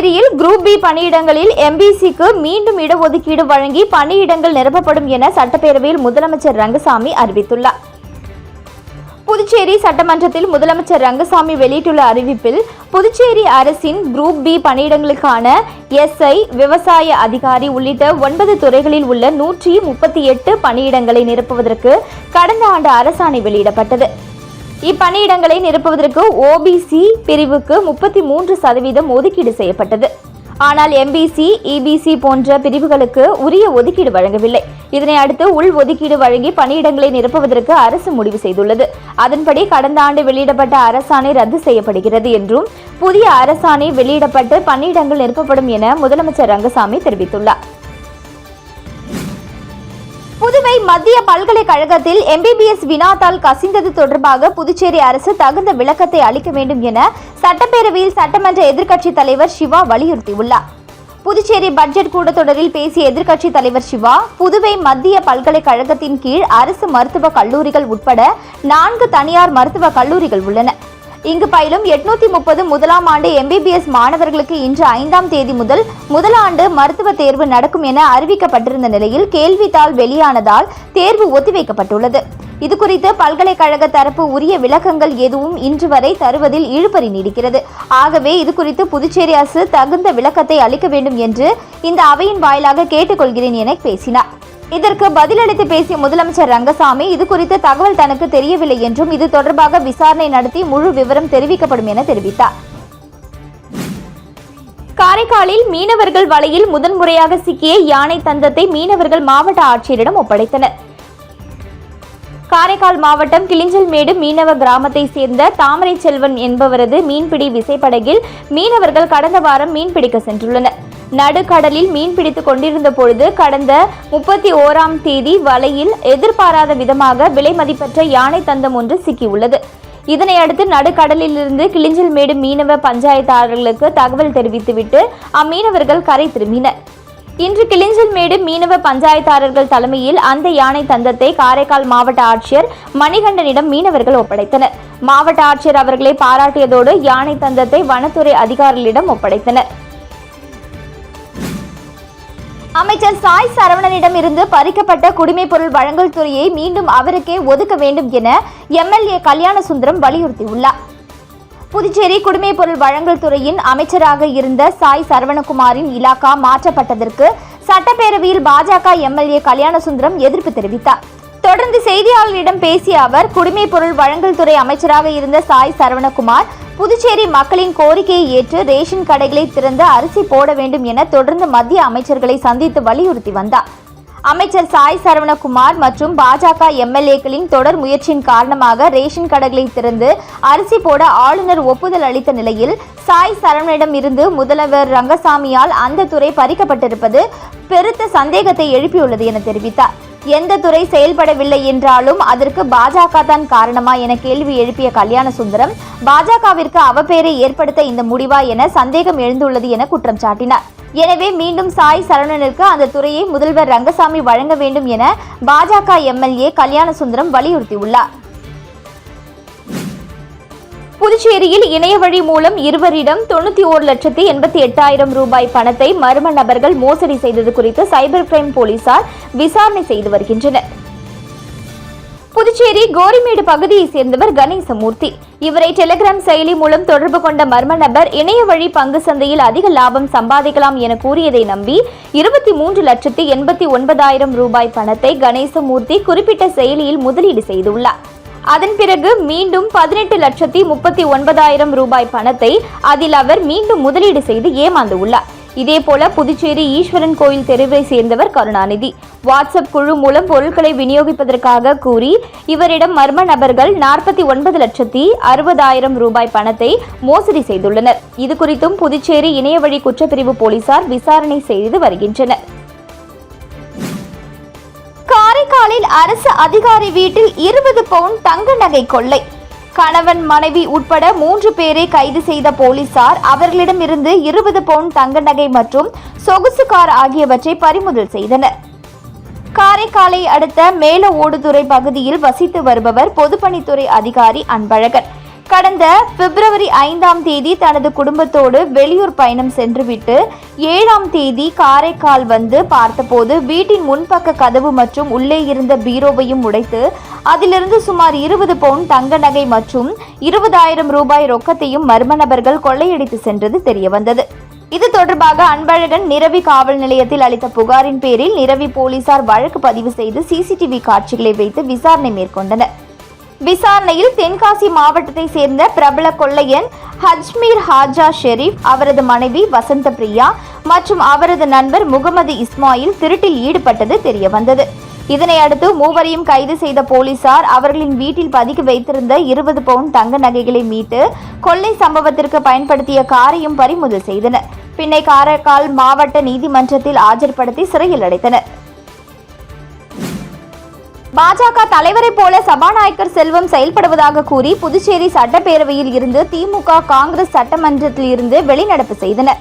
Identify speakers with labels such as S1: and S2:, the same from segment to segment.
S1: புதுச்சேரியில் group B பணியிடங்களில் எம்பிசிக்கு மீண்டும் இடஒதுக்கீடு வழங்கி பணியிடங்கள் நிரப்பப்படும் என சட்டப்பேரவையில் முதலமைச்சர் ரங்கசாமி அறிவித்துள்ளார். புதுச்சேரி சட்டமன்றத்தில் முதலமைச்சர் ரங்கசாமி வெளியிட்டுள்ள அறிவிப்பில் புதுச்சேரி அரசின் குரூப் பி பணியிடங்களுக்கான எஸ்ஐ விவசாய அதிகாரி உள்ளிட்ட ஒன்பது துறைகளில் உள்ள நூற்றி முப்பத்தி எட்டு பணியிடங்களை நிரப்புவதற்கு கடந்த ஆண்டு அரசாணை வெளியிடப்பட்டது. இப்பணியிடங்களை நிரப்புவதற்கு ஓபிசி பிரிவுக்கு முப்பத்தி மூன்று சதவீதம் ஒதுக்கீடு செய்யப்பட்டது. ஆனால் எம்பிசி இபிசி போன்ற பிரிவுகளுக்கு உரிய ஒதுக்கீடு வழங்கவில்லை. இதனை அடுத்து உள் ஒதுக்கீடு வழங்கி பணியிடங்களை நிரப்புவதற்கு அரசு முடிவு செய்துள்ளது. அதன்படி கடந்த ஆண்டு வெளியிடப்பட்ட அரசாணை ரத்து செய்யப்படுகிறது என்றும் புதிய அரசாணை வெளியிடப்பட்டு பணியிடங்கள் நிரப்பப்படும் என முதலமைச்சர் ரங்கசாமி தெரிவித்துள்ளார். புதுவை மத்திய பல்கலைக்கழகத்தில் எம்பிபிஎஸ் வினாத்தால் கசிந்தது தொடர்பாக புதுச்சேரி அரசு தகுந்த விளக்கத்தை அளிக்க வேண்டும் என சட்டப்பேரவையில் சட்டமன்ற எதிர்க்கட்சித் தலைவர் சிவா வலியுறுத்தியுள்ளார். புதுச்சேரி பட்ஜெட் கூட்டத்தொடரில் பேசிய எதிர்க்கட்சித் தலைவர் சிவா புதுவை மத்திய பல்கலைக்கழகத்தின் கீழ் அரசு மருத்துவக் கல்லூரிகள் உட்பட நான்கு தனியார் மருத்துவக் கல்லூரிகள் உள்ளன. இங்கு பயிலும் எட்நூத்தி முப்பது முதலாம் ஆண்டு எம்பிபிஎஸ் மாணவர்களுக்கு இன்று ஐந்தாம் தேதி முதல் முதலாண்டு மருத்துவ தேர்வு நடக்கும் என அறிவிக்கப்பட்டிருந்த நிலையில் கேள்வித்தாள் வெளியானதால் தேர்வு ஒத்திவைக்கப்பட்டுள்ளது. இதுகுறித்து பல்கலைக்கழக தரப்பு உரிய விளக்கங்கள் எதுவும் இன்று வரை தருவதில் இழுபறி நீடிக்கிறது. ஆகவே இதுகுறித்து புதுச்சேரி அரசு தகுந்த விளக்கத்தை அளிக்க வேண்டும் என்று இந்த அவையின் வாயிலாக கேட்டுக்கொள்கிறேன் என பேசினார். இதற்கு பதிலளித்து பேசிய முதலமைச்சர் ரங்கசாமி இது குறித்து தகவல் தனக்கு தெரியவில்லை என்றும் இது தொடர்பாக விசாரணை நடத்தி முழு விவரம் தெரிவிக்கப்படும் என தெரிவித்தார். காரைக்காலில் மீனவர்கள் வலையில் முதன்முறையாக சிக்கிய யானை தந்தத்தை மீனவர்கள் மாவட்ட ஆட்சியரிடம் ஒப்படைத்தனர். காரைக்கால் மாவட்டம் கிளிஞ்சல்மேடு மீனவ கிராமத்தை சேர்ந்த தாமரை செல்வன் என்பவரது மீன்பிடி விசைப்படகில் மீனவர்கள் கடந்த வாரம் மீன்பிடிக்க சென்றுள்ளனர். நடுக்கடலில் மீன்பிடித்துக் கொண்டிருந்த பொழுது கடந்த முப்பத்தி ஓராம் தேதி வலையில் எதிர்பாராத விதமாக விலை மதிப்பற்ற யானை தந்தம் ஒன்று சிக்கியுள்ளது. இதனையடுத்து நடுக்கடலிலிருந்து நடுக்கடலிலிருந்து கிளிஞ்சல்மேடு மீனவ பஞ்சாயத்தாளர்களுக்கு தகவல் தெரிவித்துவிட்டு அம்மீனவர்கள் கரை திரும்பினர். இன்று கிளிஞ்சல்மேடு மீனவ பஞ்சாயத்தாரர்கள் தலைமையில் அந்த யானை தந்தத்தை காரைக்கால் மாவட்ட ஆட்சியர் மணிகண்டனிடம் மீனவர்கள் ஒப்படைத்தனர். மாவட்ட ஆட்சியர் அவர்களை பாராட்டியதோடு யானை தந்தத்தை வனத்துறை அதிகாரிகளிடம் ஒப்படைத்தனர். அமைச்சர் சாய் சரவணனிடம் இருந்து பறிக்கப்பட்ட குடிமைப் பொருள் வழங்கல் துறையை மீண்டும் அவருக்கே ஒதுக்க வேண்டும் என எம்எல்ஏ கல்யாண சுந்தரம் வலியுறுத்தியுள்ளார். புதுச்சேரி குடிமைப் பொருள் வழங்கல் துறையின் அமைச்சராக இருந்த சாய் சரவணகுமாரின் இலாக்கா மாற்றப்பட்டதற்கு சட்டப்பேரவையில் பாஜக எம்எல்ஏ கல்யாணசுந்தரம் எதிர்ப்பு தெரிவித்தார். தொடர்ந்து செய்தியாளர்களிடம் பேசிய அவர் குடிமைப் பொருள் வழங்கல் துறை அமைச்சராக இருந்த சாய் சரவணகுமார் புதுச்சேரி மக்களின் கோரிக்கையை ஏற்று ரேஷன் கடைகளை திறந்து அரிசி போட வேண்டும் என தொடர்ந்து மத்திய அமைச்சர்களை சந்தித்து வலியுறுத்தி வந்தார். அமைச்சர் சாய் சரவணகுமார் மற்றும் பாஜக எம்எல்ஏக்களின் தொடர் முயற்சியின் காரணமாக ரேஷன் கடைகளை திறந்து அரிசி போட ஆளுநர் ஒப்புதல் அளித்த நிலையில் சாய் சரவணனிடம் இருந்து முதல்வர் ரங்கசாமியால் அந்த துறை பறிக்கப்பட்டிருப்பது பெருத்த சந்தேகத்தை எழுப்பியுள்ளது என தெரிவித்தார். எந்த துறை செயல்படவில்லை என்றாலும் அதற்கு பாஜக தான் காரணமா என கேள்வி எழுப்பிய கல்யாண சுந்தரம் பாஜகவிற்கு அவப்பேரை ஏற்படுத்த இந்த முடிவா என சந்தேகம் எழுந்துள்ளது என குற்றம் சாட்டினார். எனவே மீண்டும் சாய் சரவணனிற்கு அந்த துறையை முதல்வர் ரங்கசாமி வழங்க வேண்டும் என பாஜக எம்எல்ஏ கல்யாண சுந்தரம் வலியுறுத்தியுள்ளார். புதுச்சேரியில் இணைய வழி மூலம் இருவரிடம் தொண்ணூத்தி ஓரு லட்சத்தி எண்பத்தி எட்டாயிரம் ரூபாய் பணத்தை மர்ம நபர்கள் மோசடி செய்தது குறித்து சைபர் கிரைம் போலீசார் விசாரணை செய்து வருகின்றனர். புதுச்சேரி கோரிமேடு பகுதியைச் சேர்ந்தவர் கணேசமூர்த்தி. இவரை டெலிகிராம் செயலி மூலம் தொடர்பு கொண்ட மர்ம நபர் இணைய வழி பங்கு சந்தையில் அதிக லாபம் சம்பாதிக்கலாம் என கூறியதை நம்பி இருபத்தி மூன்று லட்சத்தி எண்பத்தி ஒன்பதாயிரம் ரூபாய் பணத்தை கணேசமூர்த்தி குறிப்பிட்ட செயலியில் முதலீடு செய்துள்ளார். அதன் பிறகு மீண்டும் பதினெட்டு லட்சத்தி முப்பத்தி ஒன்பதாயிரம் ரூபாய் பணத்தை அதில் அவர் மீண்டும் முதலீடு செய்து ஏமாந்து உள்ளார். இதேபோல புதுச்சேரி ஈஸ்வரன் கோயில் தெருவை சேர்ந்தவர் கருணாநிதி. வாட்ஸ்அப் குழு மூலம் பொருட்களை விநியோகிப்பதற்காக கூறி இவரிடம் மர்ம நபர்கள் நாற்பத்தி ஒன்பது லட்சத்தி அறுபதாயிரம் ரூபாய் பணத்தை மோசடி செய்துள்ளனர். இது குறித்தும் புதுச்சேரி இணையவழி குற்றப்பிரிவு போலீசார் விசாரணை செய்து வருகின்றனர். காரைக்காலில் அரசு அதிகாரி வீட்டில் இருபது பவுன் தங்க நகை கொள்ளை. கணவன் மனைவி உட்பட மூன்று பேரை கைது செய்த போலீசார் அவர்களிடமிருந்து இருபது பவுன் தங்க நகை மற்றும் சொகுசு கார் ஆகியவற்றை பறிமுதல் செய்தனர். காரைக்காலை அடுத்த மேல ஓடுதுறை பகுதியில் வசித்து வருபவர் பொதுப்பணித்துறை அதிகாரி அன்பழகன். கடந்த பிப்ரவரி ஐந்தாம் தேதி தனது குடும்பத்தோடு வெளியூர் பயணம் சென்றுவிட்டு ஏழாம் தேதி காரைக்கால் வந்து பார்த்தபோது வீட்டின் முன்பக்க கதவு மற்றும் உள்ளே இருந்த பீரோவையும் உடைத்து அதிலிருந்து சுமார் இருபது பவுன் தங்க நகை மற்றும் இருபதாயிரம் ரூபாய் ரொக்கத்தையும் மர்ம நபர்கள் கொள்ளையடித்து சென்றது தெரியவந்தது. இது தொடர்பாக அன்பழகன் நிரவி காவல் நிலையத்தில் அளித்த புகாரின் பேரில் நிரவி போலீசார் வழக்கு பதிவு செய்து சிசிடிவி காட்சிகளை வைத்து விசாரணை மேற்கொண்டனர். விசாரணையில் தென்காசி மாவட்டத்தை சேர்ந்த பிரபல கொள்ளையன் ஹஜ்மீர் ஹாஜா ஷெரீப் அவரது மனைவி வசந்த பிரியா மற்றும் அவரது நண்பர் முகமது இஸ்மாயில் திருட்டில் ஈடுபட்டது தெரியவந்தது. வந்தது இதனையடுத்து மூவரையும் கைது செய்த போலீசார் அவர்களின் வீட்டில் பதுக்கி வைத்திருந்த இருபது பவுன் தங்க நகைகளை மீட்டு கொள்ளை சம்பவத்திற்கு பயன்படுத்திய காரையும் பறிமுதல் செய்தனர். பின்னை காரைக்கால் மாவட்ட நீதிமன்றத்தில் ஆஜர்படுத்தி சிறையில் அடைத்தனர். பாஜக தலைவரை போல சபாநாயகர் செல்வம் செயல்படுவதாக கூறி புதுச்சேரி சட்டப்பேரவையில் இருந்து திமுக காங்கிரஸ் சட்டமன்றத்தில் இருந்து வெளிநடப்பு செய்தனர்.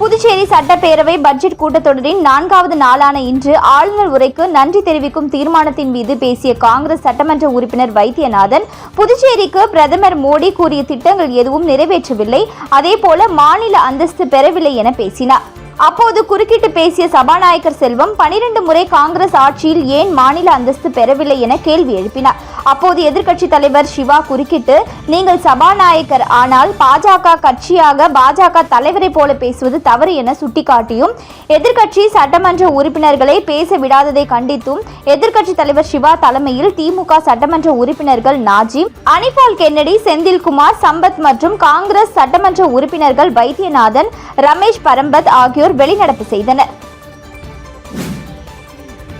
S1: புதுச்சேரி சட்டப்பேரவை பட்ஜெட் கூட்டத்தொடரின் நான்காவது நாளான இன்று ஆளுநர் உரைக்கு நன்றி தெரிவிக்கும் தீர்மானத்தின் மீது பேசிய காங்கிரஸ் சட்டமன்ற உறுப்பினர் வைத்தியநாதன் புதுச்சேரிக்கு பிரதமர் மோடி கூறிய திட்டங்கள் எதுவும் நிறைவேற்றவில்லை அதேபோல மாநில அந்தஸ்து பெறவில்லை என பேசினார். அப்போது குறுக்கிட்டு பேசிய சபாநாயகர் செல்வம் பனிரெண்டு முறை காங்கிரஸ் ஆட்சியில் ஏன் மாநில அந்தஸ்து பெறவில்லை என கேள்வி எழுப்பினார். அப்போது எதிர்க்கட்சி தலைவர் சிவா குறுக்கிட்டு நீங்கள் சபாநாயகர் ஆனால் பாஜக கட்சியாக பாஜக தலைவரை போல பேசுவது தவறு என சுட்டிக்காட்டியும் எதிர்க்கட்சி சட்டமன்ற உறுப்பினர்களை பேச விடாததை கண்டித்தும் எதிர்க்கட்சி தலைவர் சிவா தலைமையில் திமுக சட்டமன்ற உறுப்பினர்கள் நாஜிம் அனிபால் கென்னடி செந்தில்குமார் சம்பத் மற்றும் காங்கிரஸ் சட்டமன்ற உறுப்பினர்கள் வைத்தியநாதன் ரமேஷ் பரம்பத் ஆகியோர் ஆகியோர் வெளிநடப்பு செய்தனர்.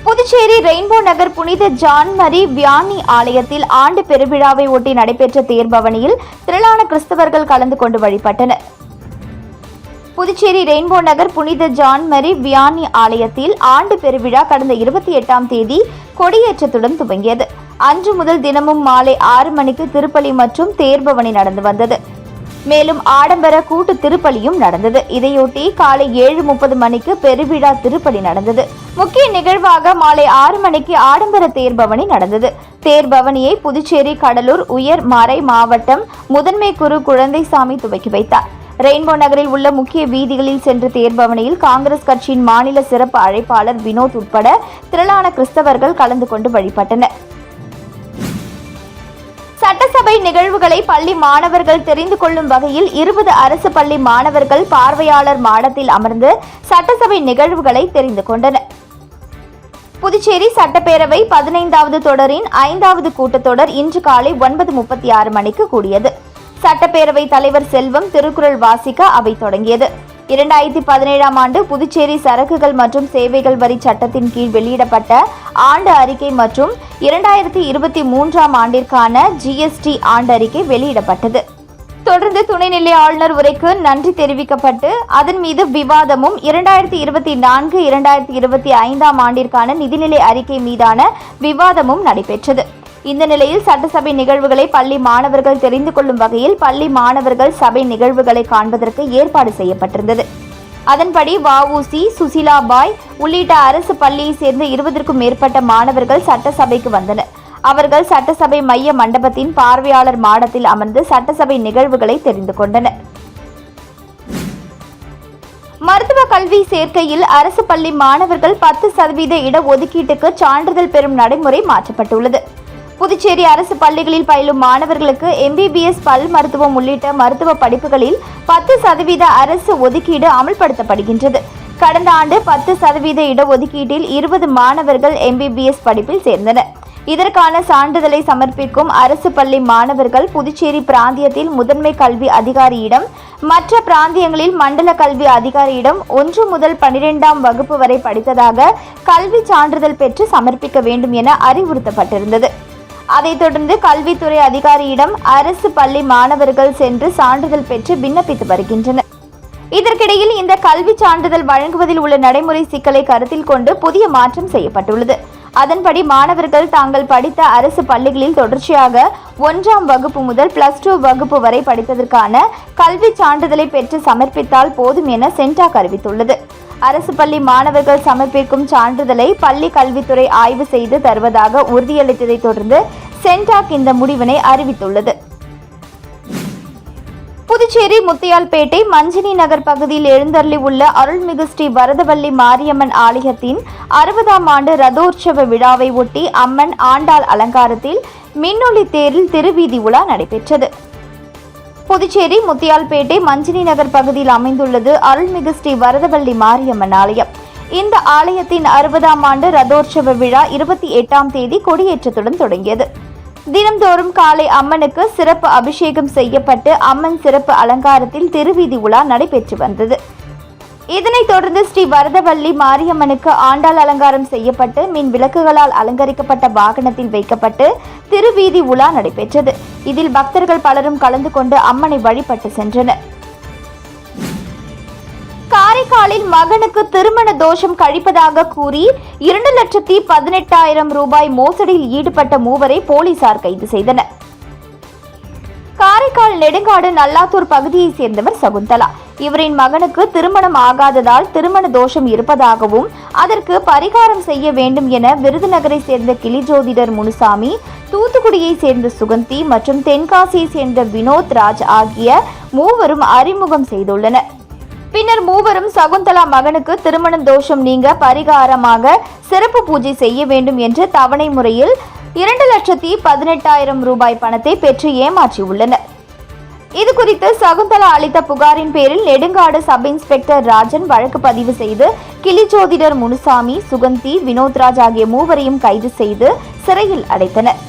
S1: புதுச்சேரி ரெயின்போ நகர் புனித ஜான்மரி வியானி ஆலயத்தில் ஆண்டு பெருவிழாவை ஒட்டி நடைபெற்ற தேர்பவனியில் திரளான கிறிஸ்தவர்கள் கலந்து கொண்டு வழிபட்டனர். புதுச்சேரி ரெயின்போ நகர் புனித ஜான்மரி வியானி ஆலயத்தில் ஆண்டு பெருவிழா கடந்த இருபத்தி எட்டாம் தேதி கொடியேற்றத்துடன் துவங்கியது. அன்று முதல் தினமும் மாலை ஆறு மணிக்கு திருப்பலி மற்றும் தேர்பவனி நடந்து வந்தது. மேலும் ஆடம்பர கூட்டு திருப்பலியும் நடந்தது. இதையொட்டி காலை ஏழு முப்பது மணிக்கு பெருவிழா திருப்பலி நடந்தது. முக்கிய நிகழ்வாக மாலை ஆறு மணிக்கு ஆடம்பர தேர்பவனி நடந்தது. தேர்பவனியை புதுச்சேரி கடலூர் உயர் மறை மாவட்டம் முதன்மை குரு குழந்தைசாமி துவக்கி வைத்தார். ரெயின்போ நகரில் உள்ள முக்கிய வீதிகளில் சென்ற தேர்பவனியில் காங்கிரஸ் கட்சியின் மாநில சிறப்பு அழைப்பாளர் வினோத் உட்பட திரளான கிறிஸ்தவர்கள் கலந்து கொண்டு வழிபட்டனர். சட்டசபை நிகழ்வுகளை பள்ளி மாணவர்கள் தெரிந்து கொள்ளும் வகையில் இருபது அரசு பள்ளி மாணவர்கள் பார்வையாளர் மாடத்தில் அமர்ந்து சட்டசபை நிகழ்வுகளை தெரிந்து கொண்டனர். புதுச்சேரி சட்டப்பேரவை பதினைந்தாவது தொடரின் ஐந்தாவது கூட்டத்தொடர் இன்று காலை ஒன்பது முப்பத்தி ஆறு மணிக்கு கூடியது. சட்டப்பேரவை தலைவர் செல்வம் திருக்குறள் வாசிக்க அவை தொடங்கியது. இரண்டாயிரத்தி பதினேழாம் ஆண்டு புதுச்சேரி சரக்குகள் மற்றும் சேவைகள் வரி சட்டத்தின் கீழ் வெளியிடப்பட்ட ஆண்டு அறிக்கை மற்றும் இரண்டாயிரத்தி இருபத்தி மூன்றாம் ஆண்டிற்கான ஜிஎஸ்டி ஆண்டு அறிக்கை வெளியிடப்பட்டது. தொடர்ந்து துணைநிலை ஆளுநர் உரைக்கு நன்றி தெரிவிக்கப்பட்டு அதன் மீது விவாதமும் இரண்டாயிரத்தி இருபத்தி நான்கு இரண்டாயிரத்தி இருபத்தி ஐந்தாம் ஆண்டிற்கான நிதிநிலை அறிக்கை மீதான விவாதமும் நடைபெற்றது. இந்த நிலையில் சட்டசபை நிகழ்வுகளை பள்ளி மாணவர்கள் தெரிந்து கொள்ளும் வகையில் பள்ளி மாணவர்கள் சபை நிகழ்வுகளை காண்பதற்கு ஏற்பாடு செய்யப்பட்டிருந்தது. அதன்படி வஉசி சுசிலாபாய் உள்ளிட்ட அரசு பள்ளியை சேர்ந்த இருபதற்கும் மேற்பட்ட மாணவர்கள் சட்டசபைக்கு வந்தனர். அவர்கள் சட்டசபை மைய மண்டபத்தின் பார்வையாளர் மாடத்தில் அமர்ந்து சட்டசபை நிகழ்வுகளை தெரிந்து கொண்டனர். மருத்துவ கல்வி சேர்க்கையில் அரசு பள்ளி மாணவர்கள் பத்து சதவீத இடஒதுக்கீட்டுக்கு சான்றிதழ் பெறும் நடைமுறை மாற்றப்பட்டுள்ளது. புதுச்சேரி அரசு பள்ளிகளில் பயிலும் மாணவர்களுக்கு எம்பிபிஎஸ் பல் மருத்துவம் உள்ளிட்ட மருத்துவ படிப்புகளில் பத்து சதவீத அரசு ஒதுக்கீடு அமல்படுத்தப்படுகின்றது. கடந்த ஆண்டு பத்து சதவீத இடஒதுக்கீட்டில் இருபது மாணவர்கள் எம்பிபிஎஸ் படிப்பில் சேர்ந்தனர். இதற்கான சான்றிதழை சமர்ப்பிக்கும் அரசு பள்ளி மாணவர்கள் புதுச்சேரி பிராந்தியத்தில் முதன்மை கல்வி அதிகாரியிடம் மற்ற பிராந்தியங்களில் மண்டல கல்வி அதிகாரியிடம் ஒன்று முதல் பனிரெண்டாம் வகுப்பு வரை படித்ததாக கல்வி சான்றிதழ் பெற்று சமர்ப்பிக்க வேண்டும் என அறிவுறுத்தப்பட்டிருந்தது. அதைத் தொடர்ந்து கல்வித்துறை அதிகாரியிடம் அரசு பள்ளி மாணவர்கள் சென்று சான்றிதழ் பெற்று விண்ணப்பித்து வருகின்றனர். இதற்கிடையில் இந்த கல்வி சான்றிதழ் வழங்குவதில் உள்ள நடைமுறை சிக்கலை கருத்தில் கொண்டு புதிய மாற்றம் செய்யப்பட்டுள்ளது. அதன்படி மாணவர்கள் தாங்கள் படித்த அரசு பள்ளிகளில் தொடர்ச்சியாக ஒன்றாம் வகுப்பு முதல் பிளஸ் டூ வகுப்பு வரை படித்ததற்கான கல்வி சான்றிதழை பெற்று சமர்ப்பித்தால் போதும் என சென்டாக் அறிவித்துள்ளது. அரசு பள்ளி மாணவர்கள் சமர்ப்பிக்கும் சான்றிதழை பள்ளி கல்வித்துறை ஆய்வு செய்து தருவதாக உறுதியளித்ததைத் தொடர்ந்து சென்டாக் இந்த முடிவினை அறிவித்துள்ளது. புதுச்சேரி முத்தியால்பேட்டை மஞ்சினி நகர் பகுதியில் எழுந்தருளி உள்ள அருள்மிகு ஸ்ரீ வரதவள்ளி மாரியம்மன் ஆலயத்தின் அறுபதாம் ஆண்டு ரதோற்சவ விழாவை ஒட்டி அம்மன் ஆண்டாள் அலங்காரத்தில் மின்னொளி தேரில் திருவீதி உலா நடைபெற்றது. புதுச்சேரி முத்தியால்பேட்டை மஞ்சினி நகர் பகுதியில் அமைந்துள்ளது அருள்மிகு ஸ்ரீ வரதவள்ளி மாரியம்மன் ஆலயம். இந்த ஆலயத்தின் அறுபதாம் ஆண்டு ரதோற்சவ விழா இருபத்தி எட்டாம் தேதி கொடியேற்றத்துடன் தொடங்கியது. தினம்தோறும் காலை அம்மனுக்கு சிறப்பு அபிஷேகம் செய்யப்பட்டு அம்மன் சிறப்பு அலங்காரத்தில் திருவீதி உலா நடைபெற்று வந்தது. இதனைத் தொடர்ந்து ஸ்ரீ வரதவள்ளி மாரியம்மனுக்கு ஆண்டாள் அலங்காரம் செய்யப்பட்டு மின் விளக்குகளால் அலங்கரிக்கப்பட்ட வாகனத்தில் வைக்கப்பட்டு திருவீதி உலா நடைபெற்றது. இதில் பக்தர்கள் பலரும் கலந்து கொண்டு அம்மனை வழிபட்டு சென்றனர். காரைக்காலில் மகனுக்கு திருமண தோஷம் கழிப்பதாக கூறி இரண்டு லட்சத்தி பதினெட்டாயிரம் ரூபாய் மோசடியில் ஈடுபட்ட மூவரை போலீசார் கைது செய்தனர். காரைக்கால் நெடுங்காடு நல்லாத்தூர் பகுதியைச் சேர்ந்தவர் சகுந்தலா. இவரின் மகனுக்கு திருமணம் ஆகாததால் திருமண தோஷம் இருப்பதாகவும் அதற்கு பரிகாரம் செய்ய வேண்டும் என விருதுநகரை சேர்ந்த கிளிஜோதிடர் முனுசாமி தூத்துக்குடியை சேர்ந்த சுகந்தி மற்றும் தென்காசியை சேர்ந்த வினோத் ராஜ் ஆகிய மூவரும் அறிமுகம் செய்துள்ளனர். பின்னர் மூவரும் சகுந்தலா மகனுக்கு திருமண தோஷம் நீங்க பரிகாரமாக சிறப்பு பூஜை செய்ய வேண்டும் என்று தவணை முறையில் இரண்டு லட்சத்தி பதினெட்டாயிரம் ரூபாய் பணத்தை பெற்று ஏமாற்றியுள்ளனர். இது குறித்து சகுந்தலா அளித்த புகாரின் பேரில் நெடுங்காடு சப் இன்ஸ்பெக்டர் ராஜன் வழக்கு பதிவு செய்து கிளிஜோதிடர் முனுசாமி சுகந்தி வினோத்ராஜ் ஆகிய மூவரையும் கைது செய்து சிறையில் அடைத்தனர்.